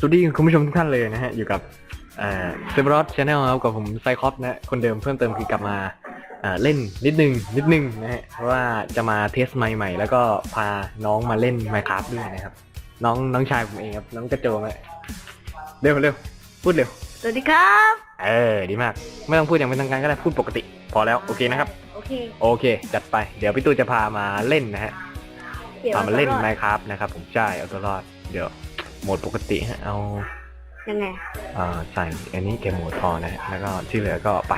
สวัสดีคุณผู้ชมทุกท่านเลยนะฮะ อยู่กับเซเบรอสชาแนลครับกับผมไซคอปนะฮะคนเดิมเพิ่มเติมคือกลับมาเอ่อเล่นนิดนึง นิดนึงนะฮะ เพราะว่าจะมาเทสไมค์ใหม่แล้วก็พาน้องมาเล่น Minecraft ด้วยนะครับ น้องน้องชายผมเองครับ น้องกระโจมอะเร็วเร็วพูดเร็ว สวัสดีครับ เออ ดีมาก ไม่ต้องพูดอย่างเป็นทางการก็ได้พูดปกติ พอแล้วโอเคนะครับ โอเค โอเค จัดไป เดี๋ยวพี่ตู้จะพามาเล่นนะฮะเดี๋ยวพามาเล่นรอด Minecraft นะครับผมใช่เอาตัวรอด เดี๋ยว โหมดปกติฮะเอายังไงอ่าใส่อันนี้เกมโหมดพอนะฮะแล้วก็ที่เหลือก็ไป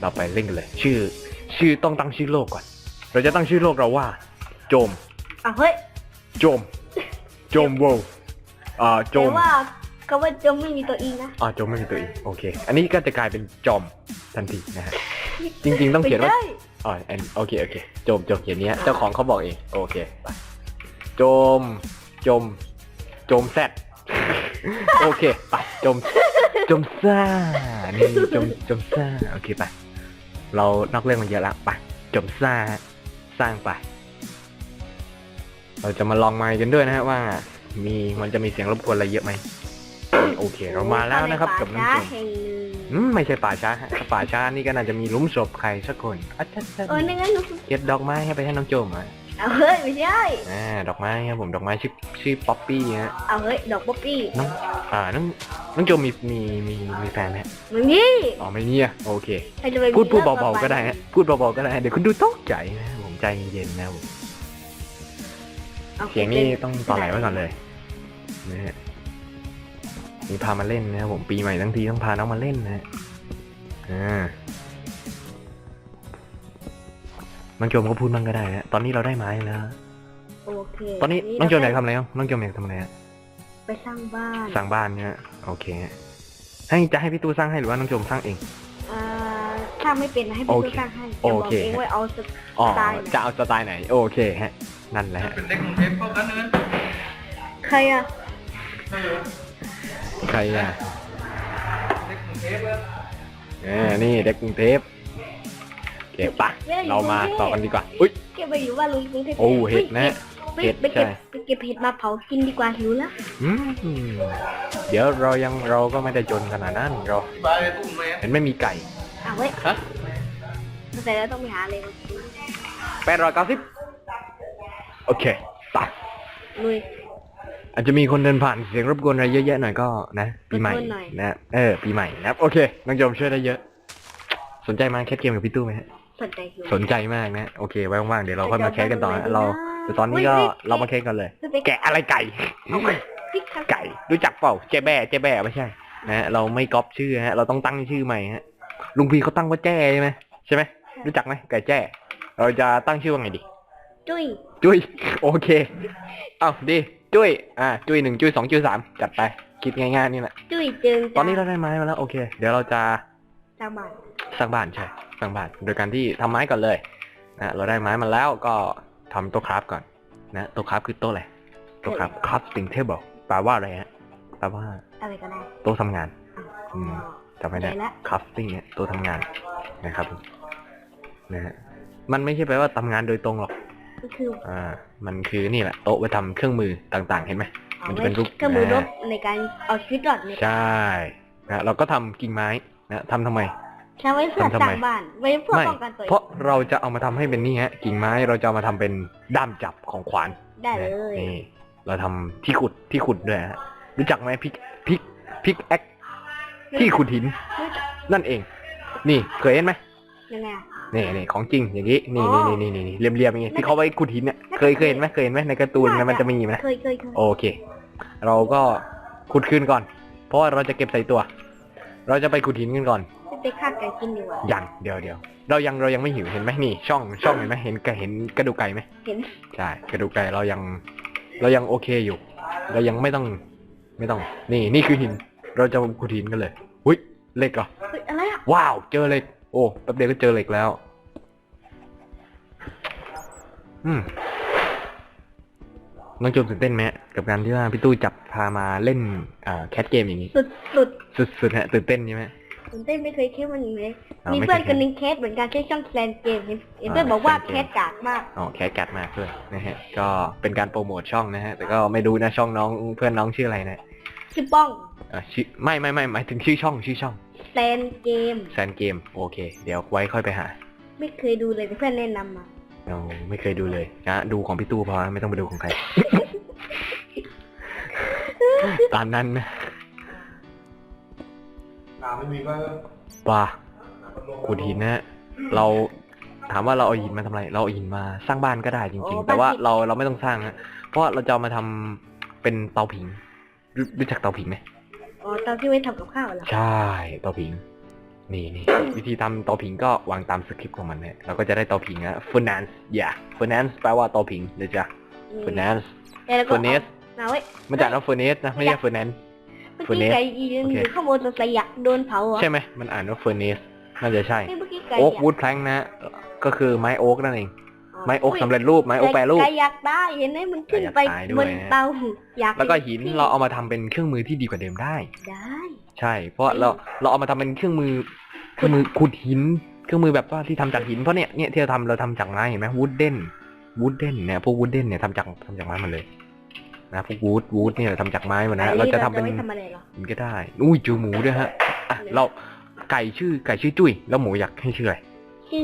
เราไปเล่นกันเลย ชื่อ ชื่อต้องตั้งชื่อโลกก่อน เราจะตั้งชื่อโลกเราว่า โจม อะเฮ้ยโจม โจมโวอ่าโจแต่มว่าคำว่าจมไม่มีตัวอีนะอ่าโจมไม่มีตัวเองโอเค อันนี้ก็จะกลายเป็นจอมทันทีนะฮะจริง ๆ ต้องเขียนว่า ไม่ได้อ๋ออันโอเคโอเคโจมโจมเขียนเนี้ยเจ้าของเขาบอกเอง โอเคไปโจมโจม โจมแซดโอเคไปโจมโจมซ่านี่โจมโจมซ่าโอเคไปเรานอกเรื่องมาเยอะละไปโจมซ่าสร้างไป เราจะมาลองไมค์กันด้วยนะฮะว่า มีมันจะมีเสียงรบกวนอะไรเยอะไหมโอเค เรามาแล้วนะครับกับน้องป่าโจช้ามแห่งหนึ่งอืมไม่ใช่ป่าช้าฮะถ้าป่าช้านี่ก็น่าจะมีหลุมศพใครสักคนอัจฉริยะเออนั่นงั้นหนูเก็บดอกไม้ให้ไปให้น้องโจมอะ เอาเฮ้ยไม่ใช่อ่าดอกไม้ครับผมดอกไม้ชื่อชื่อป๊อปปี้ฮะเอาเฮ้ยดอกป๊อปปี้น้องอ่าน้องน้องโจมมีมีมีมีแฟนไหมฮะมันมีอ๋อไม่มีอะโอเค ใครจะไปพูดพูดมีรื่องเบาๆก็ได้ฮะพูดเบาๆก็ได้เดี๋ยวคุณดูตกใจนะผมใจเย็นๆนะผมอาเสียงนี่ต้องต่อไหลไว้ก่อนเลยนะฮะมีพามาเล่นนะครับผมปีใหม่ทั้งทีต้องพาน้องมาเล่นนะฮะอ่า น้องโจมก็พูดมั่งก็ได้ฮะตอนนี้เราได้ไม้แล้ว โอเคตอนนี้น้องโจมอยากทำอะไรครับน้องโจมอยากทำอะไรฮะไปสร้างบ้านสร้างบ้านเนี่ยโอเคฮะให้จะให้พี่ตู้สร้างให้หรือว่าน้องโจมสร้างเอง อ่าสร้างไม่เป็นนะให้โอพี่เคตู้สร้างให้โอจะบอกเคเองว่าเอาสอ๋อสไตล์ไหนจะเอาสไตล์ไหน โอเคฮะ นั่นแหละฮะเป็นเด็กกรุงเทพเข้ากันนะใครอะเออใครอะเด็กกรุงเทพอะเออนี่เด็กกรุงเทพโอเคปะเรามาต่อกันดีกว่า อุ้ยเก็บไปอยู่ว่าลุงกรุงเทพโอ้เห็ดนะไปเห็ดไปเก็บใช่ ไปเก็บเห็ดมาเผากินดีกว่าหิวแล้วอืมเดี๋ยวเรายังเราก็ไม่ได้จนขนาดนั้นเราบายตุ้มแม่เห็นไม่มีไก่อะเว้ยฮะ แต่แล้วต้องไปหาอะไรมากินแปดร้อยเก้าสิบโอเคไปลุย อาจจะมีคนเดินผ่านเสียงรบกวนอะไรเยอะแยะหน่อยก็นะปีใหม่รบกวนหน่อย นะเออปีใหม่นะครับโอเคน้องโจมช่วยได้เยอะ สนใจมาแคสเกมกับพี่ตู้ไหมฮะ สนใจหิวสนใจมากนะ โอเค ไว้ว่างๆ เดี๋ยวเราค่อยมาแคสกันต่อนะเดี๋ยวเราเดี๋ยวแต่ตอนนี้ก็เฮ้ยเฮ้ยเรามาแคสกันเลยเฮ้ยแกะอะไรไก่ พริกครับไก่ รู้จักเปล่าเจ๊แบ่เจ๊แบ่ไม่ใช่นะฮะเราไม่ก๊อปชื่อฮะ เราต้องตั้งชื่อใหม่ฮะ ลุงพีเขาตั้งว่าแจ้ใช่ไหมใช่ไหมรู้จักไหมไก่แจ้ เราจะตั้งชื่อว่าไงดี จุ้ยจุ้ย โอเค เอ้าดีจุ้ย อ่า จุ้ยหนึ่งจุ้ยสองจุ้ยสามจัดไป คิดง่ายๆนี่แหละ จุ้ยจึงตอนนี้เราได้ไม้มาแล้ว โอเค เดี๋ยวเราจะ สร้างบ้าน สร้างบ้านใช่สร้างบ้าน โดยการที่ทำไม้ก่อนเลยนะเราได้ไม้มาแล้วก็ทำโต๊ะคราฟก่อนนะโต๊ะคราฟคือโต๊ะอะไรโต๊ะคราฟ crafting table แปลว่าอะไรฮะแปลว่าอะไรก็ได้โต๊ะทำงานอะอืม จำไว้ได้นะแล้ว crafting เนี่ยโต๊ะทำงานนะครับผมนะฮะมันไม่ใช่แปลว่าทำงานโดยตรงหรอก ก็คืออ่า มันคือนี่แหละโต๊ะไว้ทำเครื่องมือต่างๆ เห็นไหม เอามันจะไว้เป็นรูปเครื่องมือรอ่าบในการเอาชีวิตรอดเนี่ยใช่นะเราก็ทำกิ่งไม้ นะทำทำไมใช้ไว้เพื่อทำทำสร้าไมงบ้าน ไว้เพื่อไม่ป้องกันตัวเอเพราะงเราจะเอามาทำให้เป็นนี่ฮะ กิ่งไม้เราจะเอามาทำเป็นด้ามจับของขวานได้เลยนี่ เราทำที่ขุดที่ขุดด้วยฮะรู้จักไหมพิกพิกพิกแอคที่ขุดหิน รู้จัก นั่นเอง นี่เคยเห็นไหมยังไงอะ นี่นี่ของจริงอย่างนี้นี่อ๋นี่อนี่นี่นี่เรียมเรียมๆอย่างงี้ที่เขาไว้ขุดหินเนี่ยเคยเคยเห็นไหมเคยเห็นไหมในการ์ตูนนะมันจะมีไหม เคยเคยเคยโอเค เราก็ขุดคืนก่อน เพราะว่าเราจะเก็บใส่ตัว เราจะไปขุดหินกันก่อนไปฆ่าไก่กินดีกว่ายังเดี๋ยวเดี๋ยวเรายังเรายังไม่หิวเห็นไหมนี่ ช่องช่องเห็นไหมเห็นกระเห็นกระดูกไก่ไหมเห็นใช่กระดูกไก่เรายัง เรายังโอเคอยู่ เรายังไม่ต้องไม่ต้อง นี่นี่คือหิน เราจะขุดหินกันเลยหุ้ยเหล็กเหรอเฮ้ยอะไรอะว้าวเจอเหล็กโอ้แป๊บเดียวก็เจอเหล็กแล้ว อืม น้องโจมตื่นเต้นไหมฮะกับการที่ว่าพี่ตู้จับพามาเล่นอ่าแคทเกมอย่างนี้ สุดสุดสุดๆฮะตื่นเต้นใช่ไหม ตื่นเต้นไม่เคยคิดว่าอย่างนี้อ่ามีไม่เพื่อนเคยคนหนึงแคสเหมือนกันใช้ช่องแซนเกมเห็นเห็นอ่าเพื่อนบอกว่า Sand แค Game สกากมาก อ๋อแคทกัดมากด้วยนะฮะ ก็เป็นการโปรโมทช่องนะฮะ แต่ก็ไม่รู้นะช่องน้องเพื่อนน้องชื่ออะไรนะชื่อป้องอะชื่อไม่ไม่ไม่หมายถึงชื่อช่องชื่อช่องแซนเกม แซนเกม โอเค เดี๋ยวไว้ค่อยไปหา ไม่เคยดูเลยแต่เพื่อนแนะนำมา เราไม่เคยดูเลยนะดูของพี่ตู้พอนะไม่ต้องไปดูของใคร ตามนั้นนะน้ำไม่มีก็ปลาขุดหินนะเราถามว่าเราเอาหินมาทำอะไร เราเอาหินมาสร้างบ้านก็ได้จริง ๆ แต่ว่าเราเราไม่ต้องสร้างนะเพราะว่าเราจะเอามาทำเป็นเตาผิงรู้รู้จักเตาผิงไหม อ๋อตอนที่ไว้ทำกับข้าวเหรอ ใช่ เตาผิง นี่นี่วิธีทำเตาผิงก็วางตามสคริปต์ของมันเนี่ยเราก็จะได้เตาผิงนะ furnace อย่า furnace แปลว่าเตาผิงเลยจ้ะอืม furnace แล้วก็ furnace เอาไว้มันจากว่า furnace นะไม่ใช่ furnace เมื่อกี้ furnace ไก่ยืนโออเคยู่ข้างบนสงสัยอยากโดนเผาเหรอใช่ไหมมันอ่านว่า furnace น่าจะใช่เฮ้ยเมื่อกี้ไก่โอ๊กอยากวูดแพลงนะก็คือไม้โอ๊กนั่นเอง ไม้โอ๊กสำเร็จรูปไม้โอ๊กแปรรูป ไก่อยากได้เห็นไหมมันขึ้นไปไก่อยากตายด้วยบนนะ เตาอยากแล้วก็หินเราเอามาทำเป็นเครื่องมือที่ดีกว่าเดิมได้ ได้ ใช่ เพราะเราเราเอามาทำเป็นเครื่องมือเครื่องมือขุดหิน เครื่องมือแบบว่าที่ทำจากหินเพราะเนี่ยเนี่ยที่เราทำเราทำจากไม้เห็นไหมวูดเดนวูดเดนเนี่ยพวกวูดเดนเนี่ยทำจากทำจากไม้หมดเลย นะพวกวูดวูดเนี่ยทำจากไม้หมดนะเราจะทำเป็นไว้ทำอะไรเหรอ มันก็ได้ อุ้ยเจอหมูด้วยฮะ อะเราไก่ชื่อไก่ชื่อจุ้ย แล้วหมูอยากให้ชื่ออะไรชื่อ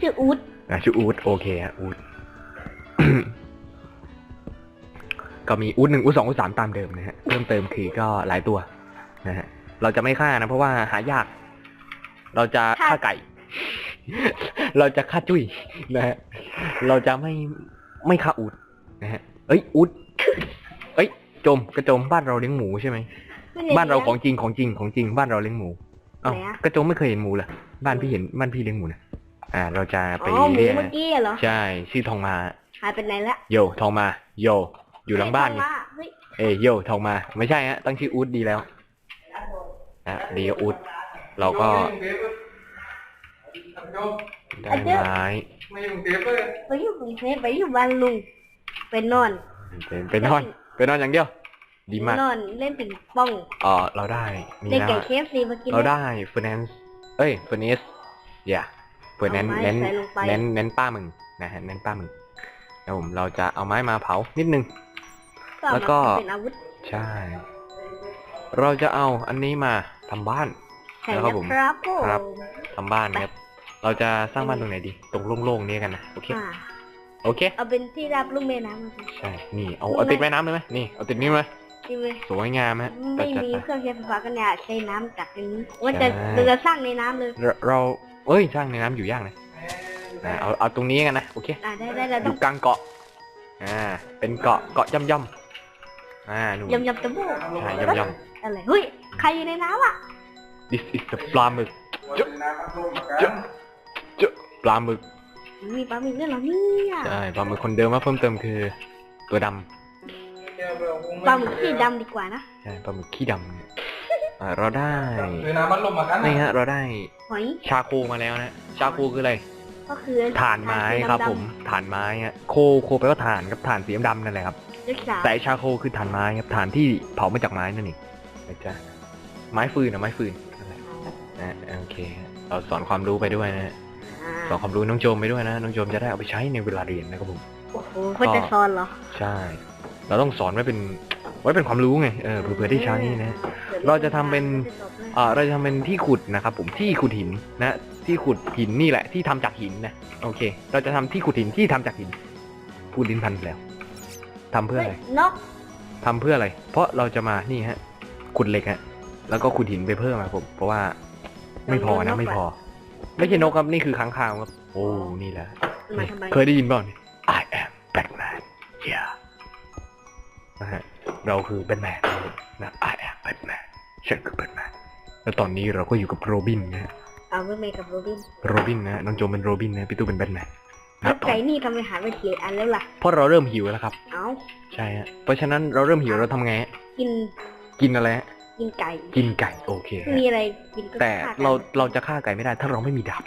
ชื่ออูดอะชื่ออูดโอเคฮะอูด ก็มีอูดหนึ่งอูดสองอูดสามตามเดิมนะฮะ เพิ่มเติมคือก็หลายตัว นะฮะเราจะไม่ฆ่านะ เพราะว่าหายาก เราจะฆ่าไก่ เราจะฆ่าจุ้ยนะฮะเราจะไม่ไม่ฆ่าอูดนะฮะเอ้ยอูดเอ้ยโจมกระโจมบ้านเราเลี้ยงหมูใช่ไหมบ้านเราของจริงของจริงของจริงบ้านเราเลี้ยงหมูเอ้าไหนอะกระโจมไม่เคยเห็นหมูเหรอบ้านพี่เห็นบ้านพี่เลี้ยงหมูนะอ่า เราจะไปอ๋อหมูเรียกเมื่อกี้เหรอใช่ชื่อทองมาหายไปไหนละโยทองมา โย อยู่หลังบ้านไงเฮ้ยเอ้ยโยทองมา ไม่ใช่ฮะตั้งชื่ออูดดีแล้ว อะดีก็อูดเราก็ได้ไม้ไม่อยู่กรุงเทพเลยไปอยู่กรุงเทพไปอยู่บ้านลุงไปนอนเป็นเป็นนอนเป็นนอนอย่างเดียว ดีมากนอนเล่นปิงปองอ๋อเราได้นี่เล่นนะไก่เคฟซีมากินเราได้เฟอร์แนนซ์เอ้ยเฟอร์เนสอย่าเฟอร์แนนเอาไม้เน้นใส่ลงไปเน้นเน้นป้ามึงนะฮะเน้นป้ามึงแล้วผมเราจะเอาไม้มาเผานิดนึงเอาแล้วก็มาเป็นอาวุธใช่ เราจะเอาอันนี้มา ทำบ้านใช่แล้วครับผมครับผมครับทำบ้านครับ เราจะสร้างบ้านตรงไหนดี ตรงโล่งๆนี้กันนะโอเคอ่าโอเค เอาเป็นที่รับลูกแม่น้ำมาสิใช่นี่เอาเอาติดแม่น้ำเลยไหมนี่เอาติดนี่ไหมใช่ไหมสวยงามฮะไม่จัดมีไปเครื่องใช้ไฟฟ้ากันเนี่ยใช้น้ำจากในนี้ว่าจะใช่เราจะสร้างในน้ำเลยเราเราเอ้ยสร้างในน้ำอยู่ยากนะนะเอาเอาตรงนี้กันนะโอเคอ่าได้ได้เราอต้อยู่งกลางเกาะอ่าเป็นเกาะเกาะย่ำย่ำๆอ่านู่นยำยำตะบูใช่ย่ำย่อะไรเฮ้ย ใครอยู่ในน้ำอะำ this is the ปลาหมึกจุ๊บน้ำมันลงมากันเจ้าปลาหมึกมีปลาหมึกด้วยเหรอเนี่ยใช่ปลาหมึกคนเดิมมาเพิ่มเติมคือ ตัวดปลาหมึกสีดำดีกว่านะำใช่ปลาหมึกขี้ดำเนี่ยอ่าเราได้คือน้ำมันลงมากันนี่ฮะเราได้หอยชาโคมาแล้วนะชาโคคืออะไรก็คือถ่านไม้ครับดำๆผมถ่านไม้ฮะโคโคแปลว่าถ่านครับถ่านสีดำๆนั่นแหละครับรักษาแต่ชาโคคือถ่านไม้ครับถ่านที่เผามาจากไม้นั่นเองนะจ๊ะ ไม้ฟืนอะไม้ฟืนนั่นแหละนะโอเค เราสอนความรู้ไปด้วยนะอ่าสอนความรู้น้องโจมไปด้วยนะน้องโจมจะได้เอาไปใช้ในเวลาเรียนนะครับผมโอ้โหเขาจะซอนเหรอ ใช่ เราต้องสอนไว้เป็นไว้เป็นความรู้ไงเออเผื่อๆได้ใช้นะ เราจะทำเป็นอ่าเราจะทำเป็นที่ขุดนะครับผมที่ขุดหินนะที่ขุดหินนี่แหละที่ทำจากหินนะโอเค เราจะทำที่ขุดหินที่ทำจากหินพูดลิ้นพันแล้วทำเพื่ออะไรนกทำเพื่ออะไร เพราะเราจะมานี่ฮะขุดเหล็กฮะ แล้วก็ขุดหินไปเพิ่มครับผม เพราะว่าไม่พอนะไม่พอ ไม่ใช่นกครับนี่คือค้างคาวครับ โอ้นี่แหละ มาทำไมเคยได้ยินเปล่าเนี่ย I am Batman yeah นะฮะเราคือแบทแมนนะ I am Batman ฉันคือแบทแมนแล้วตอนนี้เราก็อยู่กับโรบินนะฮะเอาไม่เมย์กับโรบิน โรบินนะฮะน้องโจมเป็นโรบินนะ พี่ตู้เป็นแบทแมนแล้วไก่นี่ทำไมหาไปเสียอันแล้วล่ะ เพราะเราเริ่มหิวแล้วครับ เอาใช่ฮะ เพราะฉะนั้นเราเริ่มหิวเราทำไงฮะกิน กินอะไรฮะ กินไก่ กินไก่โอเคฮะมีอะไรกินก็แต่ฆ่กันเราเราจะฆ่าไก่ไม่ได้ ถ้าเราไม่มีดาบ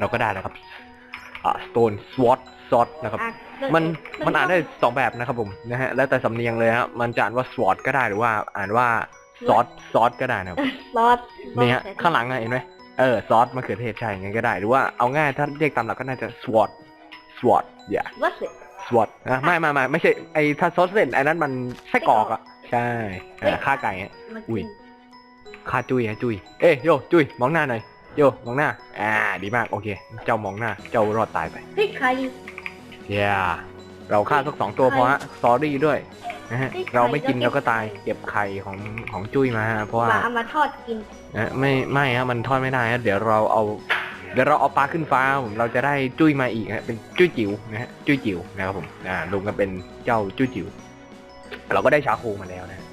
เราก็ได้แล้วครับ อ่า stone sword sword นะครับ อะเรื่องมันเรื่องมันอ่านได้สองแบบนะครับผมนะฮะแล้วแต่สำเนียงเลยฮะมันจะอ่านว่า sword ก็ได้หรือว่าอ่านว่าซอสซอสก็ได้นะครับ ซอสนี่ฮะข้างหลังอะเห็นไหมเออซอสมะเขือเทศใช่ไงก็ได้ หรือว่าเอาง่ายถ้าเรียกตามหลักก็น่าจะ sword sword อย่า วัสดุ sword นะไม่ไม่ไม่ไม่ใช่ไอ้ถ้าซอสเส้นไอ้นั้นมันไส้กรอกอะ ใช่อ่าฆ่าไก่ฮะมาอุ้กิยนฆ่าจุยฮะจุยเอ้ยโยจุยมองหน้าหน่อยโยมองหน้า อ่า ดีมากโอเค เจ้ามองหน้า เจ้ารอดตายไปเฮ้ยใคร เย้เราฆ่าสักสองตัวพอฮะสอรี่ด้วยนะฮะเฮ้ยเราไม่กินไข่ก็เราก็ตายเก็บเก็บไข่ของของจุ้ยมาฮะเพราะว่าว่าเอามาทอดกินนะไม่ไม่ฮะมันทอดไม่ได้ฮะเดี๋ยวเราเอา เดี๋ยวเราเอาปลาขึ้นฟ้าผมเราจะได้จุ้ยมาอีกฮะเป็นจุ้ยจิ๋วนะฮะจุ้ยจิ๋วนะครับผมอ่ารวมกันเป็นเจ้าจุ้ยจิ๋ว เราก็ได้ชาโคมาแล้วนะฮะ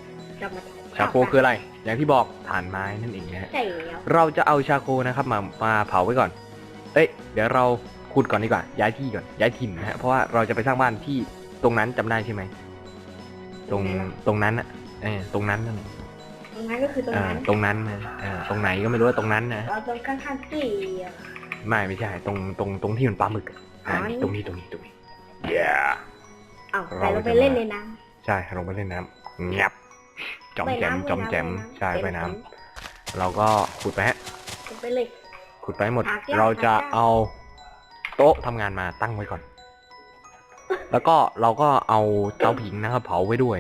จะมาชาโคคืออะไร อย่างที่บอกถ่านไม้นั่นเองนะฮะใช่แล้วเราจะเอาชาโคนะครับมามาเผาไว้ก่อน เอ้ยเดี๋ยวเราขุดก่อนดีกว่า ย้ายที่ก่อนย้ายถิ่นนะฮะเพราะว่าเราจะไปสร้างบ้านที่ตรงนั้นจำได้ใช่ไหมตรงตรงนั้นอะเออตรงนั้นนั่นน่ะตรงนั้นก็คือตรงเออนั้นตรงนั้นนะเออตรงไหนก็ไม่รู้ว่าตรงนั้นนะ เราตรงข้างๆที่อะ ไม่ไม่ใช่ ตรงตรงตรงที่มันปลาหมึกอะอ่าอ๋อนี่ ตรงนี้ตรงนี้ตรงนี้ yeah เอ้าเราแต่เราไปจะมาเล่นในน้ ใช่ลงไปเล่นน้ำงับจอมำแจมว่ายน้ำจอมแจมว่ายน้ำใช่ไปน้ำเราก็ขุดไปฮะไปเลยขุดไปให้หมดหาแก้วเราจะหาแก้วเอาโต๊ะทำงานมาตั้งไว้ก่อน แล้วก็เราก็เอาเตาผิงนะครับเผาไว้ด้วย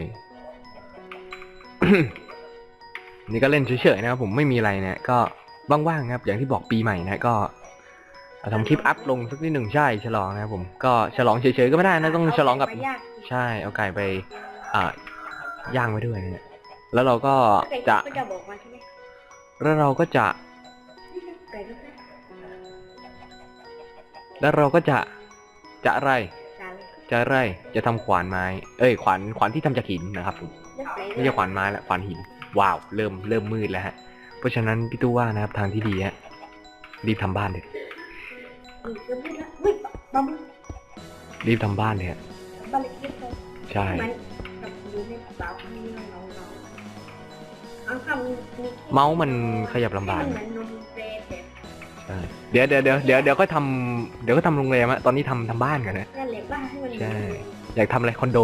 นี่ก็เล่นเฉยๆนะครับผมไม่มีอะไรเนี่ยก็ว่างๆนะครับ อย่างที่บอกปีใหม่นะก็เอาทำคลิปอัพลงสักนิดหนึ่งใช่ฉลองนะครับผม ก็ฉลองเฉยๆก็ไม่ได้นะต้องฉลองกับเาไก่ไปย่างใช่เอาไก่ไป อ่าย่างไว้ด้วยเนี่ยแล้วเราก็ไก่จะก็จะบอกมาใช่ไหมแล้วเราก็จะไก่ก็จะแล้วเราก็จะจะอะไร จานจะอะไรจะทำขวานไม้ เอ้ยขวานขวานที่ทำจากหินนะครับผมไม่ใช่ขวานไม้ละขวานหิน ว้าว เริ่มเริ่มมืดแล้วฮะ เพราะฉะนั้นพี่ตู้ว่านะครับทางที่ดีฮะรีบทำบ้านเลยอืมก็ไม่ละอุ้ยบะมึงรีบทำบ้านเลยฮะบะเล็กเล็กเลยใช่ มัน แบบดูในกระเป๋าข้างนี้เราเราเอาคำมีมีเมาส์มันขยับลำบาก ให้มันเหมือนนมเฟรนแบบใช่เดี๋ยวเดี๋ยวเดี๋ยวเดี๋ยวเดี๋ยวก็ทำเดี๋ยวก็ทำโรงแรมอะตอนนี้ทำทำบ้านกันนะ นั่นแหละว่าให้มันใช่ อยากทำอะไรคอนโด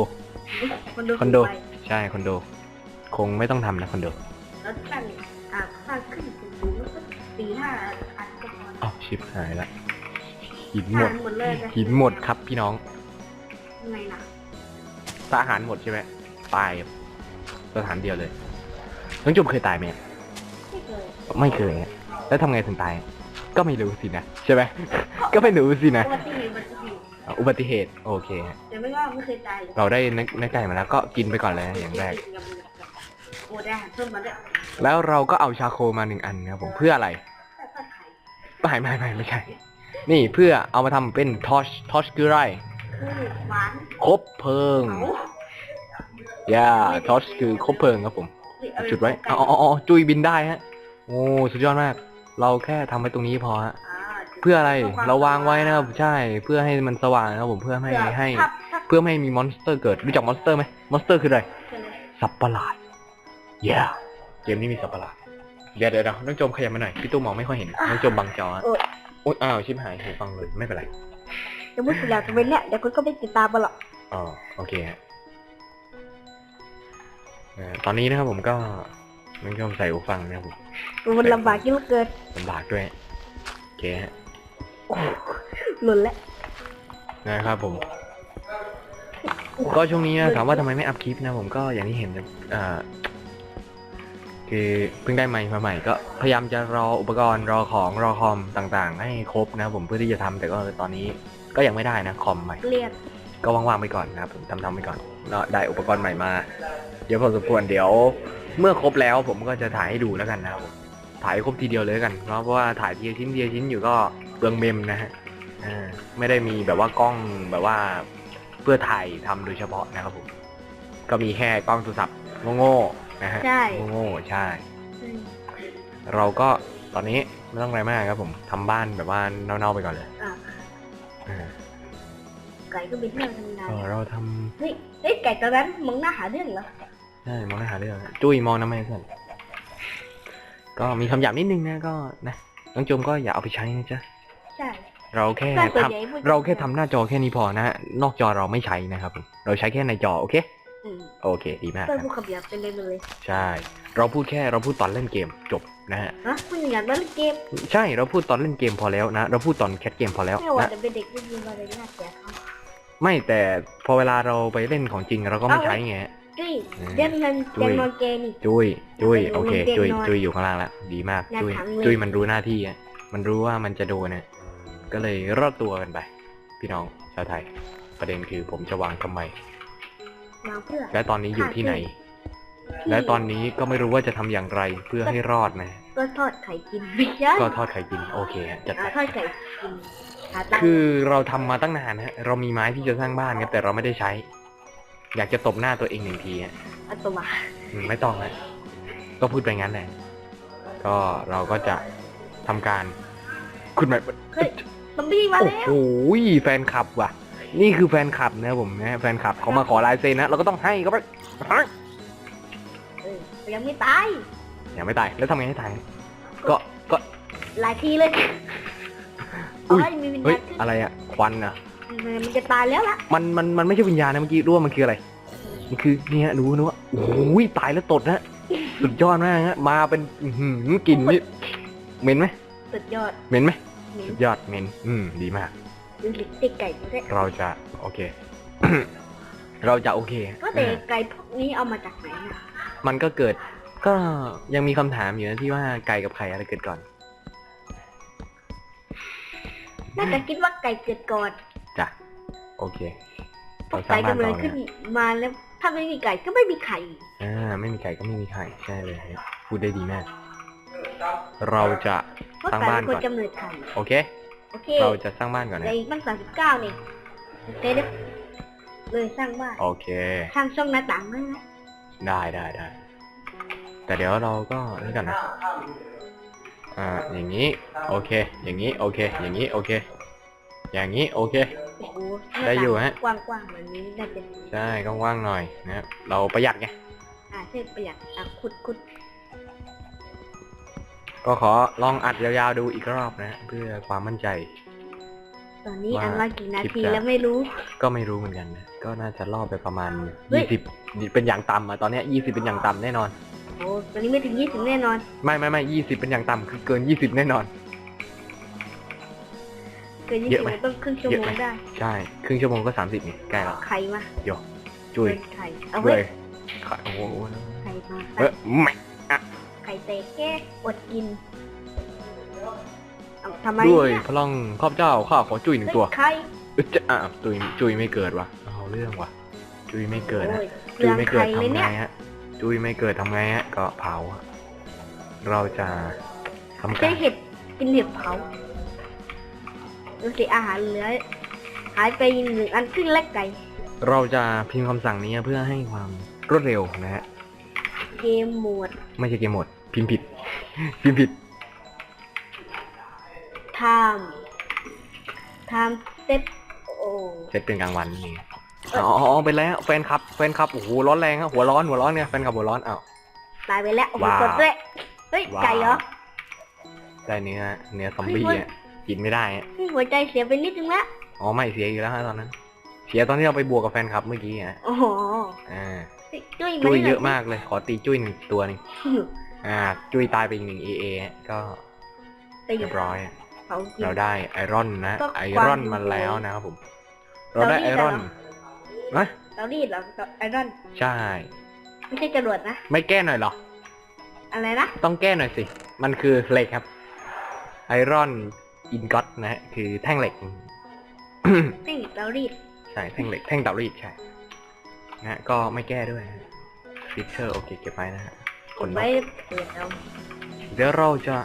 คอนโดคอนโด ไปใช่คอนโด คงไม่ต้องทำนะคอนโดแล้วตั้งอ่าสร้างขึ้นสูงๆแล้วก็สี่ห้าอันก็พออ้าวชิบหายละหินหมด ทานหมดเลยจะหินหมดครับพี่น้องทำไงน่ะ ถ้าอาหารหมดใช่ไหมตายครับสถานเดียวเลยน้องจุ๊บเคยตายไหมไม่เคยไม่เคยอะแล้วทำไงถึงตาย ก็ไม่รู้สินะใช่ไหม ก็ไม่รู้สินะอุบัติเหตุอุบัติเหตุอะอุบัติเหตุโอเคฮะแต่ไม่ว่าไม่เคยตายเลยเราได้เนื้อเนื้อไก่มาแล้วก็กินไปก่อนเลยอย่างแรก โอ้ได้อาหารเพิ่มมาด้วยแล้วเราก็เอาชาโคมาหนึ่งอันนะครับผมเพื่ออะไรแต่ก็ไข่ไม่ไม่ไม่ไม่ใช่ นี่เพื่อเอามาทำเป็นทอชทอชคืออะไรคือ หวานคบเพลิงเอาย่าทอชคือคบเพลิงครับผมเอาจุดไว้อ๋ออ๋ออ๋อจุยบินได้ฮะ โอ้สุดยอดมาก เราแค่ทำไว้ตรงนี้พอฮะอ่าเพื่ออะไร เราวางไว้นะครับ ใช่ เพื่อให้มันสว่างนะครับผม เพื่อไม่ให้ถ้าถ้าเพื่อไม่ให้มีมอนสเตอร์เกิด รู้จักมอนสเตอร์ไหมมอนสเตอร์คืออะไรเกิดอะไรสับประหลาดเย้เกมนี้มีสับประหลาดเดี๋ยวเดี๋ยวเดี๋ยวน้องโจมขยับมาหน่อย พี่ตู้มองไม่ค่อยเห็น น้องโจมบังจอฮะโอ้ยโอ๊ยอ้าวชิบหายหูฟังเลย ไม่เป็นไร จะมุดไปแล้วจะเป็นเนี่ยเดี๋ยวคุณก็ไม่ติดตามมาหรอกอ๋อโอเคฮะเอ่อตอนนี้นะครับผมก็น้องโจมใส่หูฟังนะครับผมมันลำบากยิ่งเหลือเกินลำบากด้วยโอเคฮะโอ้โหหล่นแล้วนะครับผม ก็ช่วงนี้นะถามว่าทำไมไม่อัพคลิปนะ ผมก็อย่างที่เห็นนะอ่าคือเพิ่งได้ไมค์มาใหม่ก็พยายามจะรออุปกรณ์รอของรอคอมต่างๆ ให้ครบนะผมเพื่อที่จะทำแต่ก็ตอนนี้ ก็ยังไม่ได้นะคอมใหม่ เรียกก็ว่างๆไปก่อนนะครับผมทำทำไปก่อนแล้วได้อุปกรณ์ใหม่มา เดี๋ยวพอสมควรเดี๋ยว เมื่อครบแล้วผมก็จะถ่ายให้ดูแล้วกันนะครับผมถ่ายให้ครบทีเดียวเลยแล้วกันเนาะเพราะว่าถ่ายทีละชิ้นทีละชิ้นอยู่ก็เปลืองเมมนะฮะอ่าไม่ได้มีแบบว่ากล้องแบบว่าเพื่อถ่ายทำโดยเฉพาะนะครับผมก็มีแค่กล้องโทรศัพท์โง่ๆนะฮะใช่โง่ๆใช่ อืมเราก็ตอนนี้ไม่ต้องอะไรมากครับผมทำบ้านแบบว่าเน่าๆไปก่อนเลย อะ อ่า ไก่ก็เป็นเรื่องธรรมดาก็เราทำเฮ้ยเฮ้ยไก่ตัวนั้นมึงน่าหาเรื่องเหรอใช่มองหน้าหาเรื่องอะจุ้ยมองน้ำไม่เพื่อนก็มีคำหยาบนิดนึงนะก็นะน้องโจมก็อย่าเอาไปใช้นะจ๊ะใช่เราแค่ใช่ส่วนทำ ใหญ่พูดเราแค่ทำหน้าจอแค่นี้พอนะนอกจอเราไม่ใช้นะครับผมเราใช้แค่ในจอ โอเคอืม โอเค ดีมากคเพื่อนรับ พูดคำหยาบเป็นเลยเลยใช่ เราพูดแค่เราพูดตอนเล่นเกมจบนะฮะ ฮะพูดอย่างนั้นเกมใช่เราพูดตอนเล่นเกมพอแล้วนะ เราพูดตอนแคทเกมพอแล้วไม่ว่านะ จะเป็นเด็กไม่มีมารยาทแก่เขาไม่แต่พอเวลาเราไปเล่นของจริงเราก็ไม่ใช้ไงจุ้ยอืมเรียกเงินจุ้ยเรียกนอนเกนี่ จุ้ยจุ้ยแล้วก็โอเคลงเตียงจุ้ยนอนจุ้ยอยู่ข้างล่างแล้วดีมากหน้าจุ้ยถังเลยจุ้ยมันรู้หน้าที่อะมันรู้ว่ามันจะโดนน่ะก็เลยรอดตัวกันไป พี่น้องชาวไทย ประเด็นคือผมจะวางทำไม วางเพื่อและตอนนี้อยู่ที่ไหน และตอนนี้ก็ไม่รู้ว่าจะทำอย่างไรเพื่อให้รอดนะ ก็ทอดไข่กินไม่ใช่ก็ทอดไข่กินโอเคฮะจัดไปอ่าทอดไข่กินหาตังค์คือเราทำมาตั้งนานฮะ เรามีไม้ที่จะสร้างบ้านครับแต่เราไม่ได้ใช้ อยากจะตบหน้าตัวเองหนึ่งทีฮะอัตวาอืมไม่ต้องนะก็พูดไปงั้นแหละ ก็เราก็จะทำการคุณหมายเฮ้ยซอมบี้มาโอ้แล้วโหแฟนคลับว่ะ นี่คือแฟนคลับนะผมนะแฟนคลับเขามาขอลายเซ็นนะเราก็ต้องให้เขาไปเออยังไม่ตายอย่าไม่ตายแล้วทำไงให้ตายก็ก็ หลายทีเลยอุ๊ย เอ้ยมีวิญเฮ้ยญาณขึ้นอะไรอะควันอะมันจะตายแล้วล่ะมันมันมันไม่ใช่วิญญาณนะเมื่อกี้รู้ว่ามันคืออะไร มันคือนี่ฮะดูนะว่าโอ้ยตายแล้วตดนะสุดยอดมากฮะมาเป็นอื้อหือกลิ่นนี่เหม็นไหมสุดยอดเหม็นไหมหนีสุดยอดเหม็นอืม ดีมาก ดูลิติกไก่ด้วยเราจะโอเค เราจะโอเคก็แต่อ่าไก่พวกนี้เอามาจากไหนอะมันก็เกิด ก็ยังมีคำถามอยู่นะที่ว่าไก่กับไข่อะไรเกิดก่อน น่าจะคิดว่าไก่เกิดก่อนจ้ะ โอเคพวเรากสร้าไก่งบ้านกำเนิต่ดอขึ้นเนี่ยมาแล้วถ้าไม่มีไก่ก็ไม่มีไข่ อ่า ไม่มีไก่ก็ไม่มีไข่ใช่เลยฮะพูดได้ดีมาก เราจะเพราะสร้างไก่บ้านเป็นคนก่อน กำเนิดไข่ โอเค โอเคเราจะสร้างบ้านก่อนในนะอีกตั้งสามสิบเก้านี่โอเคเด้อเลยสร้างบ้านโอเค สร้างช่องหน้าต่างไว้นะได้ได้ได้ แต่เดี๋ยวเราก็นี่ก่อนนะ อ่า อย่างนี้ โอเค อย่างนี้ โอเค อย่างนี้ โอเค อย่างนี้ โอเค โอ้โหได้อยู่ฮะ กว้างๆแบบนี้น่าจะใช่ก็ว่างๆหน่อยนะครับเราประหยัดไง อ่าใช่ประหยัดอะขุดขุด ก็ขอลองอัดยาวๆดูอีกรอบนะ เพื่อความมั่นใจ ตอนนี้ว่าอันว่ากี่นาคลิปทีจะ แล้วไม่รู้ ก็ไม่รู้เหมือนกันนะ ก็น่าจะล่อไปประมาณเฮ้ย ยี่สิบเป็นอย่างต่ำอะตอนเนี้ยี่สิบเป็นอย่างต่ำแน่นอน โอ้ตอนนี้ไม่ถึงยี่สิบแน่นอน ไม่ไม่ไม่ยี่สิบเป็นอย่างต่ำคือเกินยี่สิบแน่นอน เกินยี่เยสิอะบไหมต้องครึ่งชั่วเยอะโมไหม งได้ ใช่ ครึ่งชั่วโมงก็สามสิบนี่ใกล้แล้วไข่มาจุยเกินไข่เอาเลไว้ยขายโอ้โหไข่มาเออไม่ ไข่เตะแค่อดกินเอาทำไมด้วยเนี่ยพลังข้าพเจ้าข้าขอจุยหนึ่งตัวเฮ้ยไข่เอ้ยจะอะจุยจุยไม่เกิดวะเอาเรื่องวะจุยไม่เกิดนะโอ้ยจุยเรื่องไม่เกิไข่ดเลยทำไงเนี่ยฮะ จุยไม่เกิดทำไงฮะ ก็เผาอะเราจะทำใช้การเห็ดกินเห็ดเผาดูสิอาหารเหลือ หายไปหนึ่งอันครึ่งและไก่ เราจะพิมพ์คำสั่งนี้เพื่อให้ความรวดเร็วนะฮะ เกมโหมด ไม่ใช่เกมหมด พิมพ์ผิด พิมพ์ผิดไทม์ไทม์เซตโอ้เซตเป็นกลางวันนี่อ๋ออ๋อไปแล้วแฟนคลับ แฟนคลับ โอ้โห ร้อนแรงฮะหัวร้อน หัวร้อนเนี่ย แฟนคลับหัวร้อนอ้าว ตายไปแล้วโอ้โหว้าว กดด้วยเฮ้ยว้าวไก่เหรอได้เนื้อ เนื้อซอมบี้เฮ้ยอะกินไม่ได้อะนี่หัวใจเสียไปนิดนึงละอ๋อ ไม่เสียอยู่แล้วฮะตอนนั้น เสียตอนที่เราไปบวกกับแฟนคลับเมื่อกี้อะโอ้โหอ่าจุ้ยจุ้ยไหเยอะมากเลย ขอตีจุ้ยหนึ่งตัวหนึงหิว อ่าจุ้ยตายไปอีกหนึ่งเอเอก็ไปอเรียู่ยบร้อยอะเขากิน เราได้ไอรอนนะ ก็ไอความรอนหิวมาแล้วนะครับผม เราได้เราไอรีดรอนเหรอนะเรารีดเหรอไอรอน ใช่ ไม่ใช่จรวดนะ ไม่แก้หน่อยเหรอ อะไรนะ ต้องแก้หน่อยสิ มันคือเหล็กครับ ไอรอนอินก็ตนะฮะ คือแท่งเหล็ก นี่เรารีด ใช่แท่งเหล็กแท่งเตารีดใช่นะฮะก็ไม่แก้ด้วยฟิชเชอร์โอเคเก็บไว้นะฮะ กดไว้เปิดเอาเดี๋ยวเราจะ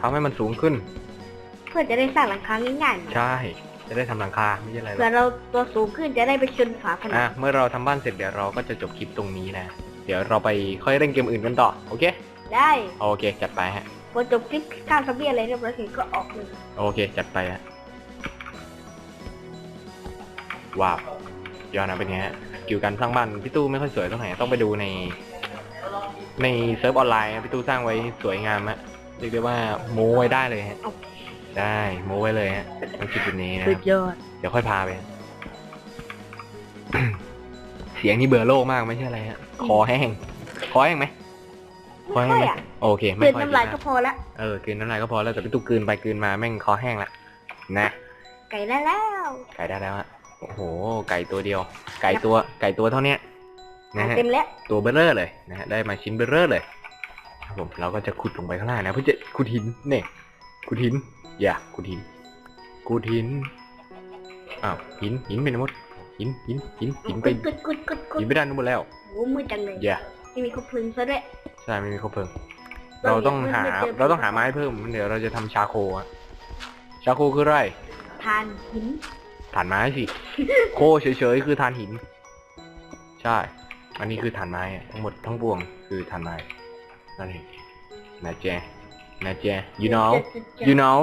ทำให้มันสูงขึ้น เพื่อจะได้สร้างหลังคาง่ายๆใช่ จะได้ทำหลังคาไม่ใช่อะไรหรเผื่ออกเราตัวสูงขึ้นจะได้ไปชนฝาผนัอะงเมื่อเราทำบ้านเสร็จเดี๋ยวเราก็จะจบคลิปตรงนี้นะ เดี๋ยวเราไปค่อยเล่นเกมอื่นกันต่อ โอเค ได้โอเค จัดไปฮะ พอจบคลิปข้ามซับเบียอะไรเรียบร้อยเสร็จก็ออกเลยโอเค จัดไปฮะ ว้าว ยอดนะเป็นไงฮะสกิลการสร้างบ้านพี่ตู้ไม่ค่อยสวยเท่าไหร่ต้องไปดูใน ในเซิร์ฟออนไลน์อะพี่ตู้สร้างไว้สวยงามฮะเรียกได้ว่าโม้ไว้ได้เลยฮะโอเคได้โม้ไว้เลยฮะต้องคิดแบบนี้นะคสุรับดยอด เดี๋ยวค่อยพาไป เสียงนี่เบื่อโลกมากไม่ใช่อะไรฮะคอแห้งคอแห้งไหมคอไม่แห้งค่อไหยมอะโอเค ไม่เกินค่อยน้ำลายดีก็มากพอละ เออคืนน้ำลายก็พอแล้วแต่พี่ตุ๊กกลืนไปกลืนมาแม่งคอแห้งละนะ ไก่ได้แล้ว ไก่ได้แล้วฮะ โอ้โห ไก่ตัวเดียว ไก่ตัว ไก่ตัวเท่าเนี้ย นะฮะเต็มแล้วตัวเบลเลอร์เลยนะฮะได้มาชิ้นเบลเลอร์เลยครับผมเราก็จะขุดลงไปข้างล่างนะเพื่อจะขุดหินเนี่ยขุดหินอย่าขุดหินขุดหินอ้าวหินหินไปไหนหมดหินหินหินหินไปกุดกุดกุดกุดหินไปด้านนู้นหมดแล้วโอ้มืดจังเลยอย่าไม่มีคบเพลิงซะด้วยใช่ไม่มีครบเพลิง เราต้องหาไม่เจอเราต้องหาไม้เพิ่มเดี๋ยวเราจะทำชาโคอะชาโคคืออะไรทานหินฐานไม้สิ โคเฉยๆ คือฐานหิน ใช่ อันนี้คือฐานไม้อะทั้งหมดทั้งปวงคือฐานไม้นั่นเองนะแจนะแจ you know you know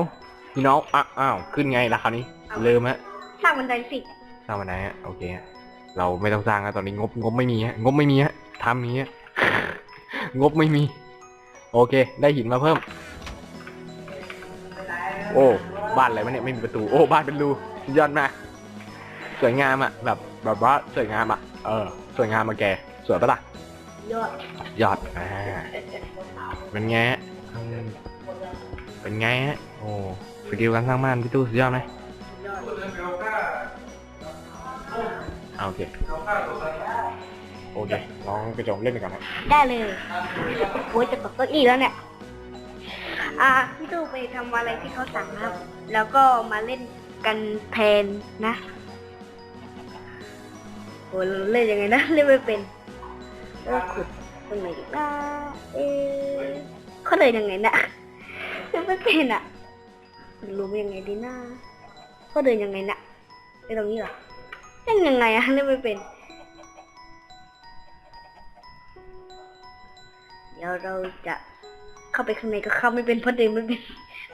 you know อะอ้าวขึ้นไงล่ะคราวนี้ลืมฮะสร้างบันไดสิสร้างวันไหนฮะโอเคฮะเราไม่ต้องสร้างแล้วตอนนี้งบงบไม่มีฮะงบไม่มีฮะทำนี้ฮะงบไม่มี โอเค ได้หินมาเพิ่ม โอ้บ้านอะไรวะเนี่ยไม่มีประตูโอ้บ้านเป็นรูสุดยอดมากสวยงามอะแบบแบบว่าสวยงามอะเออ สวยงามมาแก สวยปะล่ะ ยอดยอดอ่าเป็นไงฮะอืมเป็นไงฮะโอ้สกิลการสร้างบ้านพี่ตู้สุดยอดไหมยอดพูดเรื่องเกี่ยวกับอ่าโอเคเกี่ยวกับตัวนี้โอเคน้องกระจงเล่นไปก่อนนะได้เลยโอ้ยจะตกเก้าอี้แล้วเนี่ย อ่าพี่ตู้ไปทำอะไรที่เขาสั่งครับ แล้วก็มาเล่นกันแทนนะ โอ้เล่นยังไงนะเล่นไม่เป็นเออขุดตรงไหนดีนะเอ๊เขาเลยยังไงนะเล่นไม่เป็นอะรู้ยังไงดีนะเขาเดินยังไงนะไปตรงนี้เหรอเล่นยังไงอะเล่นไม่เป็น เดี๋ยวเราจะเข้าไปข้างในก็เข้าไม่เป็นเพราะเดินไม่เป็น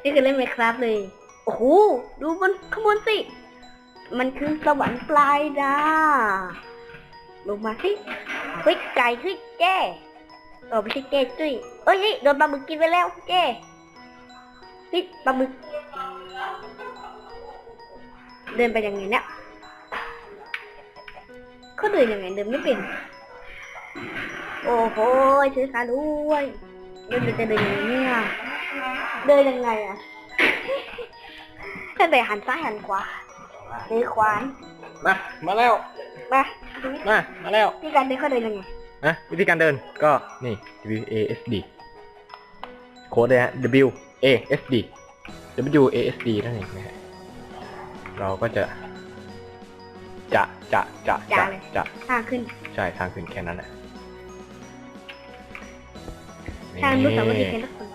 นี่คือเล่นไมครับเลยโอ้โหดูบนขบวนสิ มันคือสวรรค์ปลายดา ลงมาสิเฮ้ยไก่ขึ้นแก้เออไม่ใช่แก้จุ้ยเอ้ยเฮ้ยโดนปลาหมึกกินไปแล้วแก้เฮ้ยปลาหมึก เดินไปยังไงเนี่ยเขาเดินยังไงเดินไม่เป็น โอ้โหซื้อขาด้วยเดินจะเดินยังไงเนี่ยเดินยังไงอะตั้งแต่หันซ้ายหันขวาเดินขวานมา มาแล้ว มาดูมา มาแล้ว นี่การเดินเขาเดินยังไงนะวิธีการเดินก็นี่ W A S D โค้ดเลยฮะ W A S D W A S D นั่นเองนะฮะเราก็จะ จะจะจะจะจะทางขึ้นใช่ทางขึ้นแค่นั้นแหละทางรู้สาวดีแค่ทุกคน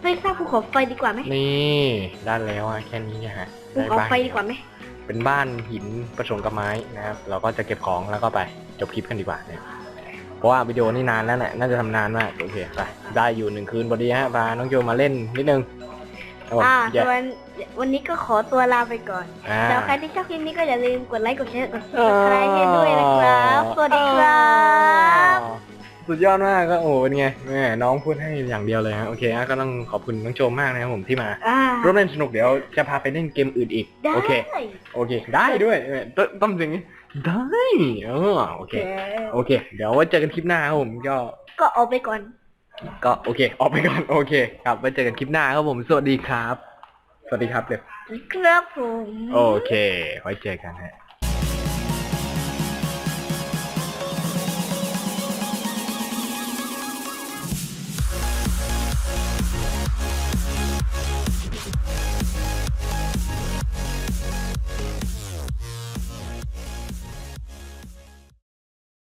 เฮ้ยสร้างภูเขาไฟดีกว่าไหมนี่ได้แล้วอะแค่นี้เนี่ยฮะภูได้เขาบ้านไฟดีกว่าไหม เป็นบ้านหินผสมกับไม้นะครับ เราก็จะเก็บของแล้วก็ไปจบคลิปกันดีกว่าเนี่ยเพราะว่าวิดีโอนี่นานแล้วแหละน่าจะทำนานมากโอเคไปได้อยู่หนึ่งคืนพอดีฮะพาน้องโจมาเล่นนิดนึงครับผมอ่าอย่า ส่วนวันนี้ก็ขอตัวลาไปก่อนอ่า แล้วใครที่ชอบคลิปนี้ก็อย่าลืมกดไลค์ กดแชร์ กด subscribe ให้ด้วยนะครับ สวัสดีครับ สุดยอดมากก็โอ้โหเป็นไงแม่น้องพูดให้อย่างเดียวเลยฮะโอเคฮะก็ต้องขอบคุณน้องโจมากนะครับผมที่มาอ่าร่วมเล่นสนุกเดี๋ยวจะพาไปเล่นเกมอื่นอีกได้โอเค โอเค ได้ด้วยเออต้นต้นสิ่งนี้ได้เออโอเค โอเค เดี๋ยวไว้เจอกันคลิปหน้าครับผมก็ ก็ออกไปก่อน ก็โอเค ออกไปก่อนโอเค ครับไว้เจอกันคลิปหน้าครับผมสวัสดีครับ สวัสดีครับเดี๋ยวครับผม โอเค ไว้เจอกันฮะ